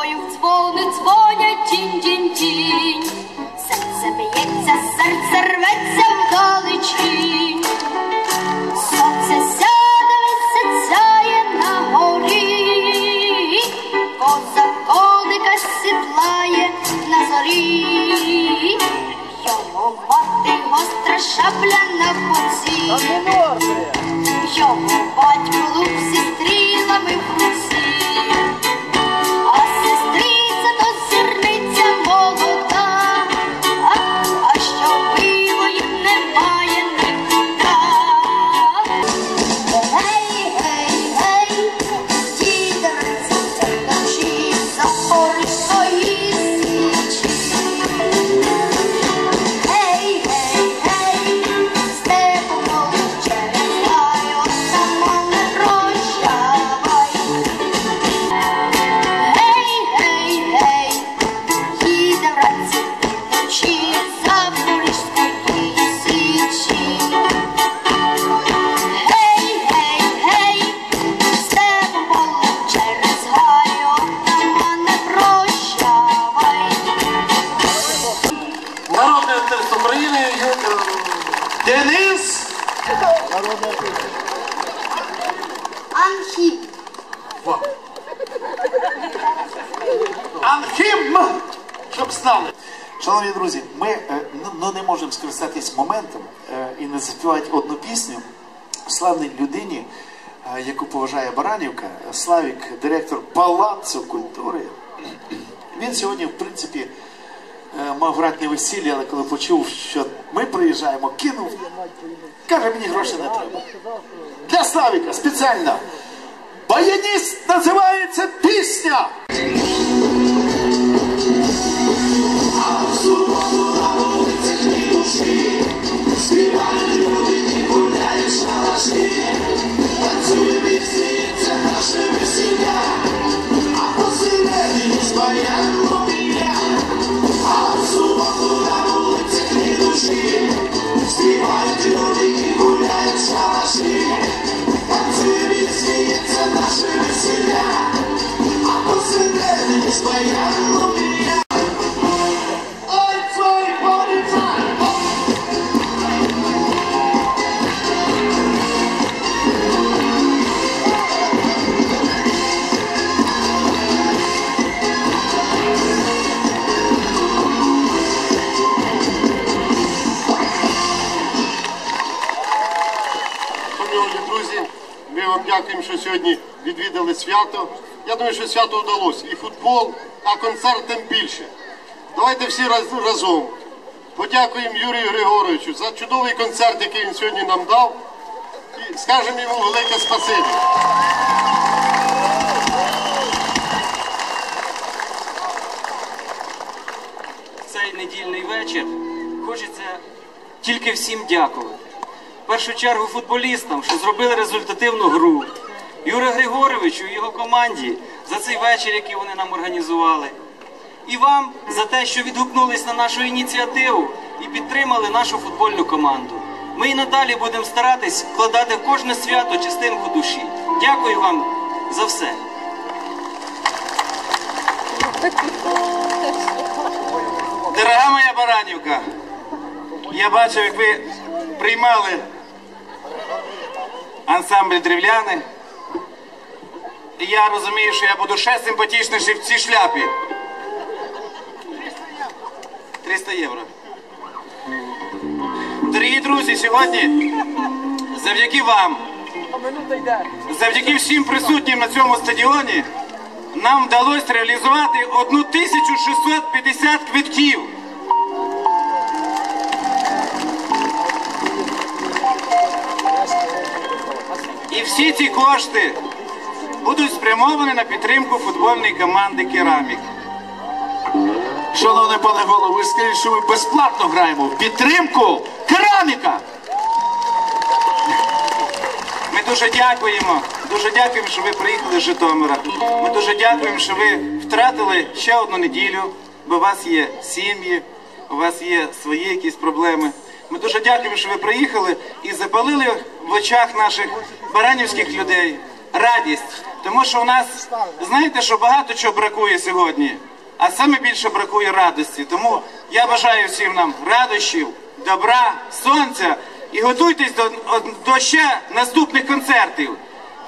тобою дзвони дзвонять тінь-тінь-тінь. Серце б'ється, серце рветься вдалечінь. Сонце сяде, висяцяє на горі, Коза коника сідлає на зорі, його мати гостра шабля на боці, Анхіп. Анхім. Щоб знали. Шановні друзі, ми е, ну, ну, не можемо скористатись моментом е, і не заспівати одну пісню славній людині, е, яку поважає Баранівка, Славік, директор Палацу культури. Він сьогодні, в принципі, мав грати на весіллі, але коли почув, що ми приїжджаємо, кинув. Каже, мені грошей не треба. Для Славіка спеціально. Баяніст називається пісня. Шановні дякуємо, що сьогодні відвідали свято. Я думаю, що свято вдалося. І футбол, а концерт тим більше. Давайте всі разом подякуємо Юрію Григоровичу за чудовий концерт, який він сьогодні нам дав. І скажемо йому велике спасибі. цей недільний вечір хочеться тільки всім дякувати. Першу чергу футболістам, що зробили результативну гру. Юрію Григоровичу і його команді за цей вечір, який вони нам організували. І вам за те, що відгукнулись на нашу ініціативу і підтримали нашу футбольну команду. Ми і надалі будемо старатись вкладати кожне свято частинку душі. Дякую вам за все. Дорога моя Баранівка, я бачив, як ви приймали ансамбль древляни. І я розумію, що я буду ще симпатичніший в цій шляпі. 300 євро. Дорогі друзі, сьогодні завдяки вам, завдяки всім присутнім на цьому стадіоні, нам вдалося реалізувати 1650 квитків. Всі ці кошти будуть спрямовані на підтримку футбольної команди Керамік. Шановний пане голово, ви скажіть, що ми безплатно граємо в підтримку кераміка. Ми дуже дякуємо. Дуже дякуємо, що ви приїхали з Житомира. Ми дуже дякуємо, що ви втратили ще одну неділю, бо у вас є сім'ї, у вас є свої якісь проблеми. Ми дуже дякуємо, що ви приїхали і запалили в очах наших баранівських людей радість. Тому що у нас, знаєте, що багато чого бракує сьогодні, а саме більше бракує радості. Тому я бажаю всім нам радощів, добра, сонця і готуйтесь до, до ще наступних концертів.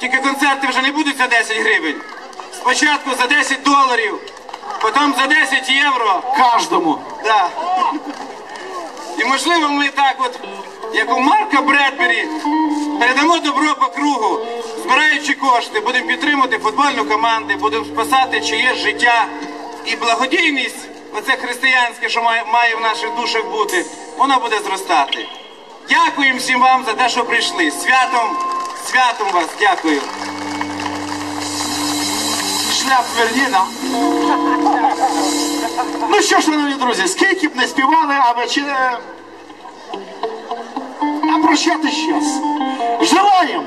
Тільки концерти вже не будуть за 10 гривень. Спочатку за 10 доларів, потім за 10 євро. Кожному. Да. І можливо ми так от, як у Марка Бредбері, передамо добро по кругу, збираючи кошти, будемо підтримувати футбольну команду, будемо спасати чиєсь життя. І благодійність, оце християнське, що має, в наших душах бути, воно буде зростати. Дякуємо всім вам за те, що прийшли. Святом, святом вас, дякую. Шляп Верніна. Ну що, шановні друзі, скільки б не співали, а вече... А прощати щас. Желаєм,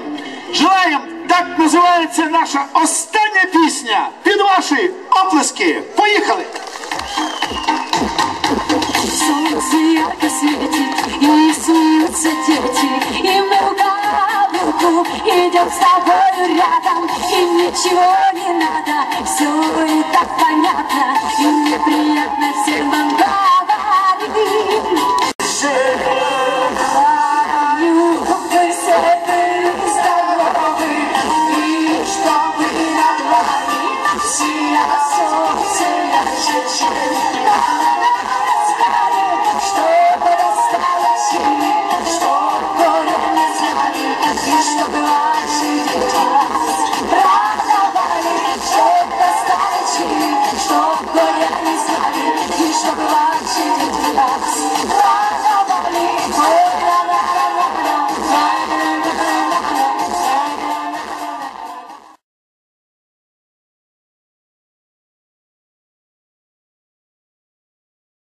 желаєм, так називається наша остання пісня. Під ваші оплески. Поїхали! Солнце ярко светит, и смеются дети, и мы руку Идем с тобой рядом И ничего не надо. Все и так понятно И неприятно всем вам говорить.